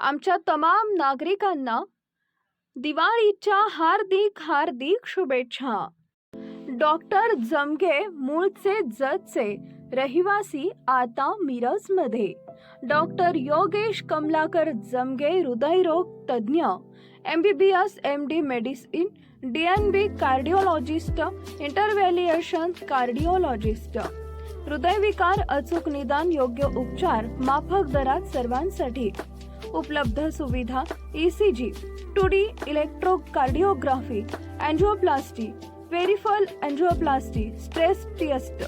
आमच्या तमाम नागरिकांना दिवाळीच्या हार्दिक हार्दिक शुभेच्छा. डॉक्टर जमगे मूळचे जतचे रहिवासी आता मिरजमध्ये. डॉक्टर योगेश कमलाकर जमगे हृदयरोग तज्ज्ञ M B B S M D medicine D N B cardiologist interventional cardiologist. हृदयविकार अचूक निदान योग्य उपचार माफक दरात सर्वांसाठी. उपलब्ध सुविधा E ECG two D electrocardiography angioplasty peripheral angioplasty stress test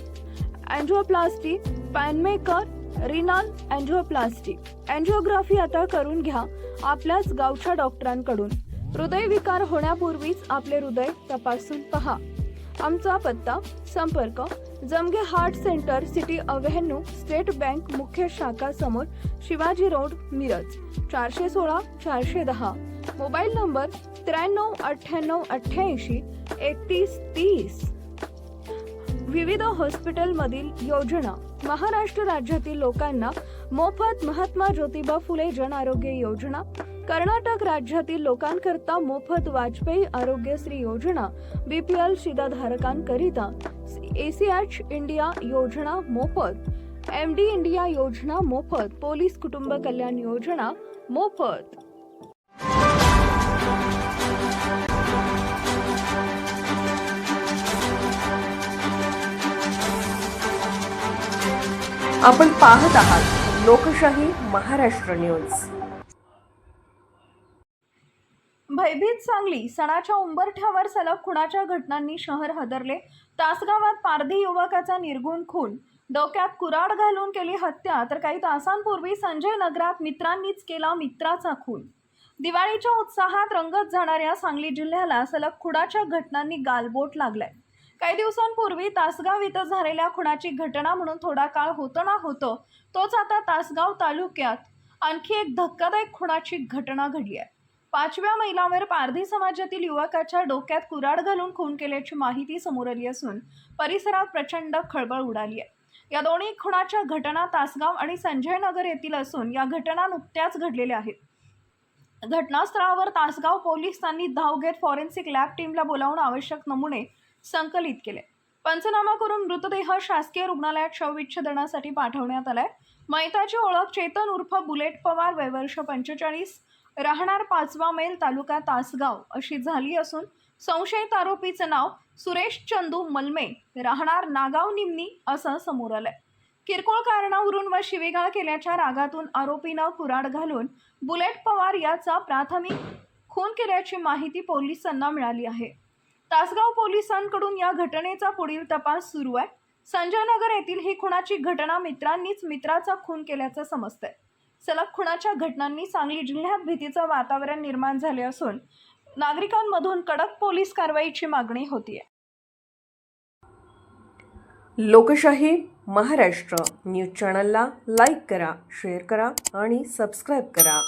angioplasty pacemaker renal angioplasty angiography आता करून घ्या आपल्याच गावच्या डॉक्टरांकडून. हृदयविकार होण्यापूर्वीच आपले हृदय तपासून पहा. आमचा पत्ता संपर्क Jamge heart centre city avenue State Bank मुख्य शाखा समोर शिवाजी रोड मिरज. चारशे सोळा चारशे दहा. मोबाईल नंबर त्र्याण्णव अठ्ठ्याण्णव अठ्ठ्याऐंशी एकतीस तीस. विविध हॉस्पिटलमधील योजना. महाराष्ट्र राज्यातील लोकांना मोफत महात्मा ज्योतिबा फुले जन आरोग्य योजना. कर्नाटक राज्यातील लोकांकरता मोफत वाजपेयी आरोग्यश्री योजना. बीपीएल शिधाधारकांकरिता एसीएच इंडिया योजना मोफत एम डी इंडिया योजना मोफत पोलीस कुटुंब कल्याण योजना मोफत. आपण पाहत आहात लोकशाही महाराष्ट्र न्यूज. भयभीत सांगली सणाच्या उंबरठ्यावर सलग खुणाच्या घटनांनी शहर हादरले. तासगावात पारधी युवकाचा निर्गुण खून. डोक्यात कुराड घालून केली हत्या तर काही तासांपूर्वी संजय नगरात मित्रांनीच केला मित्राचा खून. दिवाळीच्या उत्साहात रंगत जाणाऱ्या सांगली जिल्ह्याला सलग खुडाच्या घटनांनी गालबोट लागलाय. काही दिवसांपूर्वी तासगाव इथं झालेल्या खुणाची घटना म्हणून थोडा काळ होतो ना होतं तोच आता तासगाव तालुक्यात आणखी एक धक्कादायक खुणाची घटना घडली आहे. पाचव्या मैलावर पारधी समाजातील युवकाच्या डोक्यात कुराड घालून खून केल्याची माहिती समोर आली असून परिसरात प्रचंड खळबळ उडाली आहे. या दोन्ही खुणाच्या घटना तासगाव आणि संजय नगर येथील असून या घटना नुकत्याच घडलेल्या आहेत. घटनास्थळावर तासगाव पोलिसांनी धाव घेत फॉरेन्सिक लॅब टीमला बोलावून आवश्यक नमुने संकलित केले. पंचनामा करून मृतदेह शासकीय रुग्णालयात शवविच्छेदनासाठी पाठवण्यात आलाय. मैताची ओळख चेतन उर्फ बुलेट पवार वयवर्ष पंचेचाळीस. राहणार पाचवा मैल तालुका तासगाव अशी झाली असून संशयित आरोपीचं नाव सुरेश चंदू मलमे राहणार नागाव निम्नी असं समोर आलंय. किरकोळ कारणावरून व शिवेगाळ केल्याच्या रागातून आरोपीनं कुराड घालून बुलेट पवार याचा प्राथमिक खून केल्याची माहिती पोलिसांना मिळाली आहे. तासगाव पोलिसांकडून या घटनेचा पुढील तपास सुरू आहे. संजयनगर येथील ही खुणाची घटना मित्रांनीच मित्राचा खून केल्याचं समजतंय. सलग खुणाच्या घटनांनी सांगली जिल्ह्यात भीतीचं वातावरण निर्माण झाले असून नागरिकांमधून कडक पोलीस कारवाईची मागणी होतीये. लोकशाही महाराष्ट्र न्यूज चॅनलला लाईक करा शेअर करा आणि सबस्क्राईब करा.